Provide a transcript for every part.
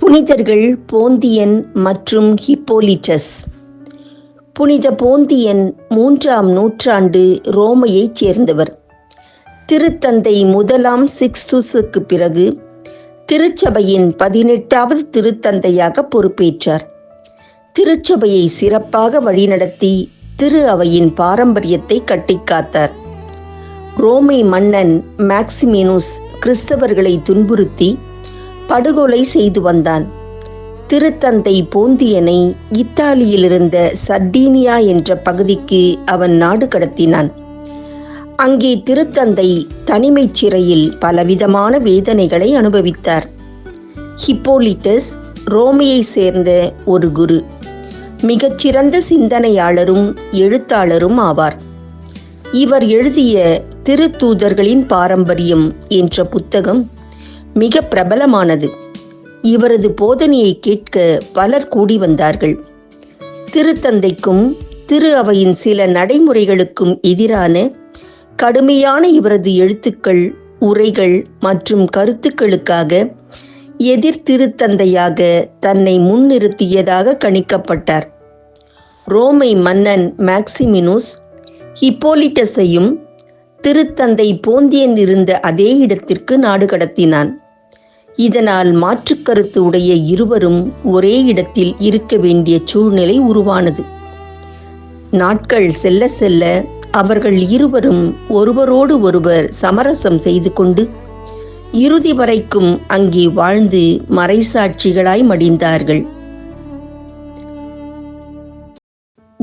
புனிதர்கள் போந்தியன் மற்றும் ஹிப்போலிட்டஸ். புனித போந்தியன் மூன்றாம் நூற்றாண்டு ரோமையைச் சேர்ந்தவர். திருத்தந்தை முதலாம் சிக்ஸ்துஸுக்கு பிறகு திருச்சபையின் பதினெட்டாவது திருத்தந்தையாக பொறுப்பேற்றார். திருச்சபையை சிறப்பாக வழிநடத்தி திரு அவையின் பாரம்பரியத்தை கட்டிக்காத்தார் ரோமை மன்னன் மேக்சிமினுஸ் கிறிஸ்தவர்களை துன்புறுத்தி படுகொலை செய்து வந்தான். திருத்தந்தை போந்தியனை இத்தாலியிலிருந்த சர்டீனியா என்ற பகுதிக்கு அவன் நாடு கடத்தினான். அங்கே திருத்தந்தை தனிமைச் சிறையில் பலவிதமான வேதனைகளை அனுபவித்தார். ஹிப்போலிட்டஸ் ரோமையை சேர்ந்த ஒரு குரு மிகச்சிறந்த சிந்தனையாளரும் எழுத்தாளரும் ஆவார். இவர் எழுதிய திருத்தூதர்களின் பாரம்பரியம் என்ற புத்தகம் மிக பிரபலமானது. இவரது போதனையை கேட்க பலர் கூடி வந்தார்கள். திருத்தந்தைக்கும் திரு அவையின் சில நடைமுறைகளுக்கும் எதிரான கடுமையான இவரது எழுத்துக்கள் உரைகள் மற்றும் கருத்துக்களுக்காக எதிர் திருத்தந்தையாக தன்னை முன்னிறுத்தியதாக கணிக்கப்பட்டார். ரோமை மன்னன் மேக்சிமினுஸ் ஹிப்போலிட்டஸையும் திருத்தந்தை போந்தியன் இருந்த அதே இடத்திற்கு நாடு கடத்தினான். இதனால் மாற்றுக்கருத்து உடைய இருவரும் ஒரே இடத்தில் இருக்க வேண்டிய சூழ்நிலை உருவானது. நாட்கள் செல்ல செல்ல அவர்கள் இருவரும் ஒருவரோடு ஒருவர் சமரசம் செய்து கொண்டு இறுதி வரைக்கும் அங்கே வாழ்ந்து மறைசாட்சிகளாய் மடிந்தார்கள்.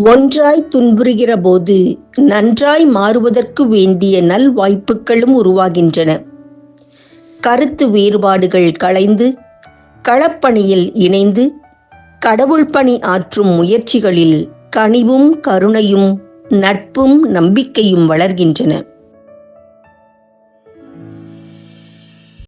ஒன்றாய் துன்புறுகிற போது நன்றாய் மாறுவதற்கு வேண்டிய நல் வாய்ப்புகளும் உருவாகின்றன. கருத்து வேறுபாடுகள் களைந்து களப்பணியில் இணைந்து கடவுள் பணி ஆற்றும் முயற்சிகளில் கனிவும் கருணையும் நட்பும் நம்பிக்கையும் வளர்கின்றன.